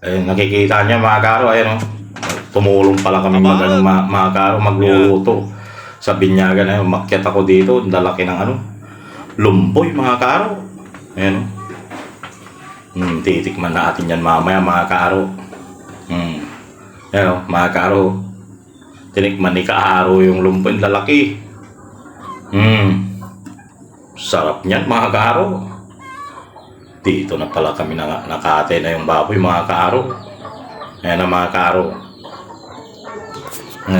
Ayun, nakikita niyo mga karo, ayun oh. Tumulong pala kami mag, ano, mga, mga karo, magluluto. Sa binyagan na yun, makyat ako dito, ang lalaki ng ano, lumboy mga karo. Ayun oh. Hmm, titikman natin yan mamaya mga karo. Hmm. Ayun oh, mga karo. Tinikman ni Kaaro yung lumboy, lalaki. Hmm. Sarap niyan mga karo. Dito na pala kami na, nakate na yung baboy mga kaaro. Ayan na mga kaaro.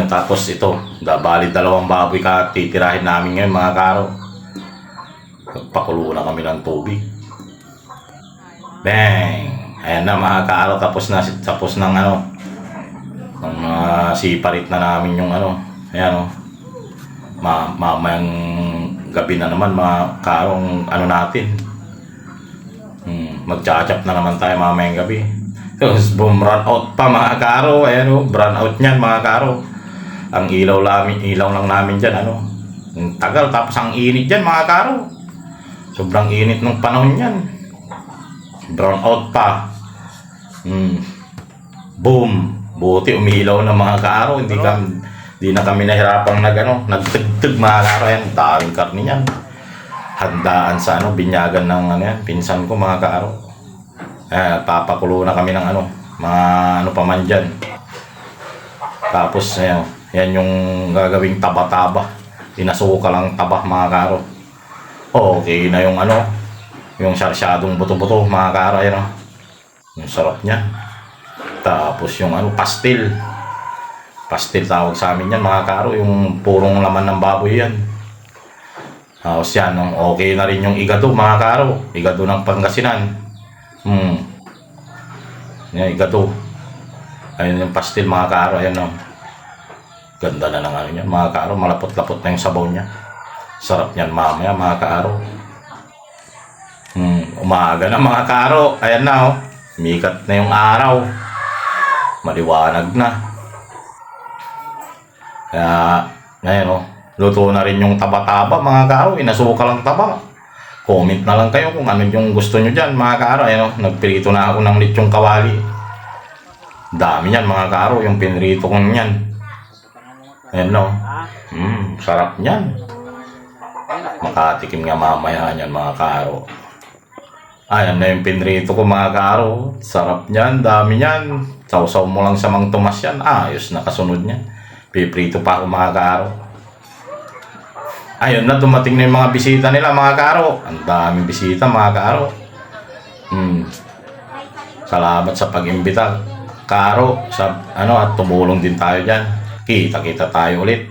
Tapos ito, dabali dalawang baboy ka titirahin namin ngayon mga kaaro. Pakulo na kami ng tubig. Bang! Ayan na mga kaaro, tapos na, tapos ng ano, ng mga siparit na namin yung ano, ayan o. Ma mamayang gabi na naman mga kaarong ano natin, Magcha-chop na naman tayo mamayang gabi. Tapos boom run out pa mga karo. Ayan o, run out niyan mga karo. Ang ilaw, namin, ilaw lang namin dyan ano. Ang tagal tapos ang init dyan mga karo. Sobrang init ng panahon yan. Brown out pa. Hmm. Boom. Buti umilaw ng mga karo. Hindi kami, hindi na kami nahirapang nag ano, nagtugtog mga karo. Ayan, daming karni yan handaan sa ano, binyagan ng ano yan, pinsan ko mga kaaro. Eh, papakulo na kami ng ano, mga ano pa man dyan. Tapos, ayan, yan yung gagawing taba-taba. Pinasuka lang taba mga kaaro. Okay na yung ano, yung sarsyadong buto-buto mga kaaro, ayan o. Yung sarap niya. Tapos yung ano, pastil. Pastil tawag sa amin yan mga kaaro, yung purong laman ng baboy yan. Yan, nung okay na rin yung igado, mga karo. Igado ng Pangasinan. Hmm. Yan, igado. Ayun yung pastil, mga karo. Ayan o. Ganda na ng ano niya, mga karo. Malapot-lapot na yung sabaw niya. Sarap niyan mamaya, mga karo. Hmm, umaga na mga karo. Ayan na oh. Mikat na yung araw. Maliwanag na. Kaya, ngayon oh. Luto na rin yung taba-taba mga karo. Inasuka lang taba. Comment na lang kayo kung ano yung gusto nyo dyan mga karo. Ayan o, nagprito na ako ng lechong kawali. Dami yan mga karo, yung pinrito ko niyan. Ayan o. Mm, sarap niyan. Makatikim nga mamaya yan mga karo. Ayan na yung pinrito ko mga karo. Sarap niyan, dami niyan. Sausaw mo lang sa mang tumas yan. Ayos na kasunod niya. Piprito pa ako mga karo. Ayun na, dumating na yung mga bisita nila, mga karo. Ang daming bisita, mga karo. Hmm. Salamat sa pag-imbita, karo. Sa, ano, at tumulong din tayo dyan. Kita-kita tayo ulit.